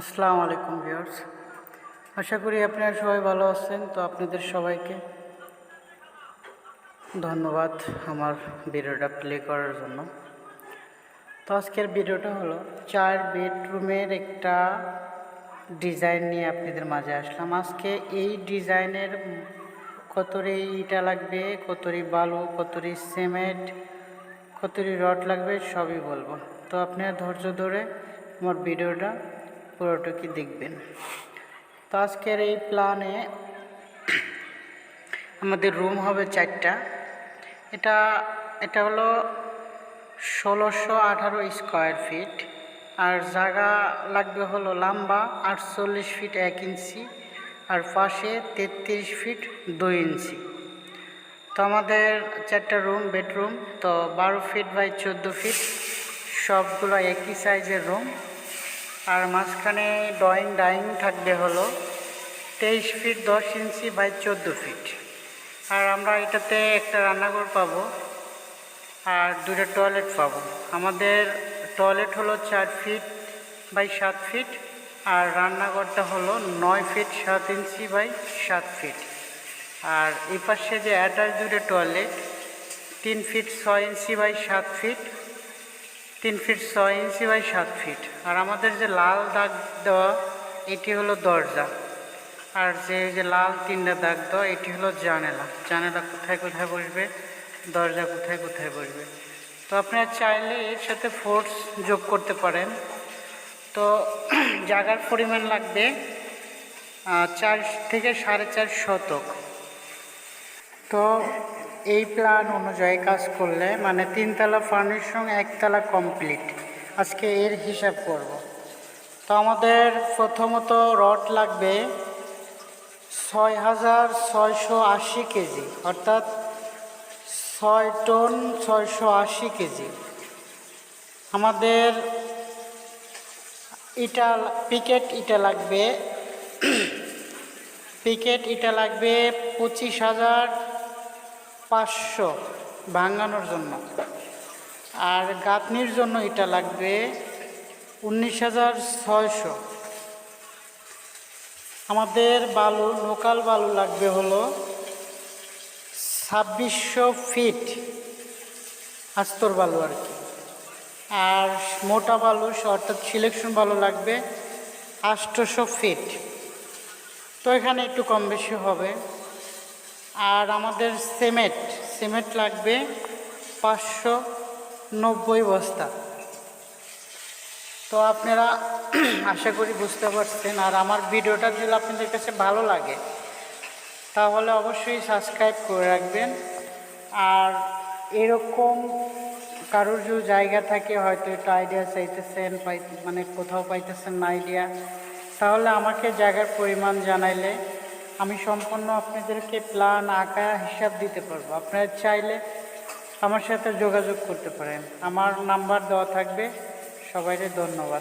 আসসালামু আলাইকুম ভিউয়ার্স। আশা করি আপনারা সবাই ভালো আছেন, তো আপনাদের সবাইকে ধন্যবাদ আমার ভিডিওটা প্লে করার জন্য। তো আজকের ভিডিওটা হলো চার বেডরুমের একটা ডিজাইন নিয়ে আপনাদের মাঝে আসলাম। আজকে এই ডিজাইনের কতরি ইটা লাগবে, কতরি বালু, কতরি সিমেন্ট, কতরি রড লাগবে, সবই বলব। তো আপনারা ধৈর্য ধরে আমার ভিডিওটা পুরোটুকি দেখবেন? তো আজকের এই প্ল্যানে আমাদের রুম হবে চারটা। এটা এটা হলো ষোলোশো আঠারো স্কোয়ার ফিট আর জায়গা লাগবে হলো লম্বা আটচল্লিশ ফিট এক ইঞ্চি, আর পাশে তেত্রিশ ফিট দুই ইঞ্চি। তো আমাদের চারটা রুম বেডরুম তো বারো ফিট বাই চোদ্দ ফিট সবগুলো একই সাইজের রুম আর মাঝখানে ড্রয়িং ডাইং থাকবে হলো তেইশ ফিট, দশ ইঞ্চি বাই চোদ্দ ফিট। আর আমরা এটাতে একটা রান্নাঘর পাবো আর দুটো টয়লেট পাবো। আমাদের টয়লেট হলো চার ফিট বাই সাত ফিট আর রান্নাঘরটা হলো নয় ফিট, সাত ইঞ্চি বাই সাত ফিট। আর এই পাশে যে অ্যাটাচ দুটো টয়লেট, তিন ফিট, ছয় ইঞ্চি বাই সাত ফিট তিন ফিট ছয় ইঞ্চি বাই সাত ফিট আর আমাদের যে লাল দাগ দেওয়া, এটি হলো দরজা। আর যে যে লাল তিনটা দাগ দেওয়া, এটি হলো জানেলা। জানেলা কোথায় কোথায় বসবে? দরজা কোথায় কোথায় বসবে? তো আপনারা চাইলে এর সাথে ফোর্স যোগ করতে পারেন। তো জায়গার পরিমাণ লাগবে চার থেকে সাড়ে চার শতক। তো এই প্ল্যান অনুযায়ী কাজ করলে মানে তিনতলা ফার্নিশন একতলা কমপ্লিট আজকে এর হিসাব করব। তো আমাদের প্রথমত রড লাগবে ছয় হাজার ছয়শো আশি কেজি, অর্থাৎ ছয় টন ছয়শো আশি কেজি। আমাদের ইটা পিকেট ইটা লাগবে পিকেট ইটা লাগবে পঁচিশ হাজার পাঁচশো ভাঙানোর জন্য। আর গাঁথনির জন্য এটা লাগবে উনিশ হাজার ছয়শো। আমাদের বালু, লোকাল বালু লাগবে হলো ছাব্বিশশো ফিট আস্তর বালু আর কি। আর মোটা বালু, অর্থাৎ সিলেকশন বালু লাগবে আষ্টশো ফিট। তো এখানে একটু কম বেশি হবে। আর আমাদের সিমেন্ট সিমেন্ট লাগবে পাঁচশো নব্বই বস্তা। তো আপনারা আশা করি বুঝতে পারছেন। আর আমার ভিডিওটা যদি আপনাদের কাছে ভালো লাগে, তাহলে অবশ্যই সাবস্ক্রাইব করে রাখবেন। আর এরকম কারোর যদি জায়গা থাকে, হয়তো একটু আইডিয়া চাইতেছেন, পাই মানে কোথাও পাইতেছেন না আইডিয়া তাহলে আমাকে জায়গার পরিমাণ জানাইলে আমি সম্পূর্ণ আপনাদেরকে প্ল্যান আঁকা হিসাব দিতে পারব। আপনারা চাইলে আমার সাথে যোগাযোগ করতে পারেন। আমার নাম্বার দেওয়া থাকবে। সবাইকে ধন্যবাদ।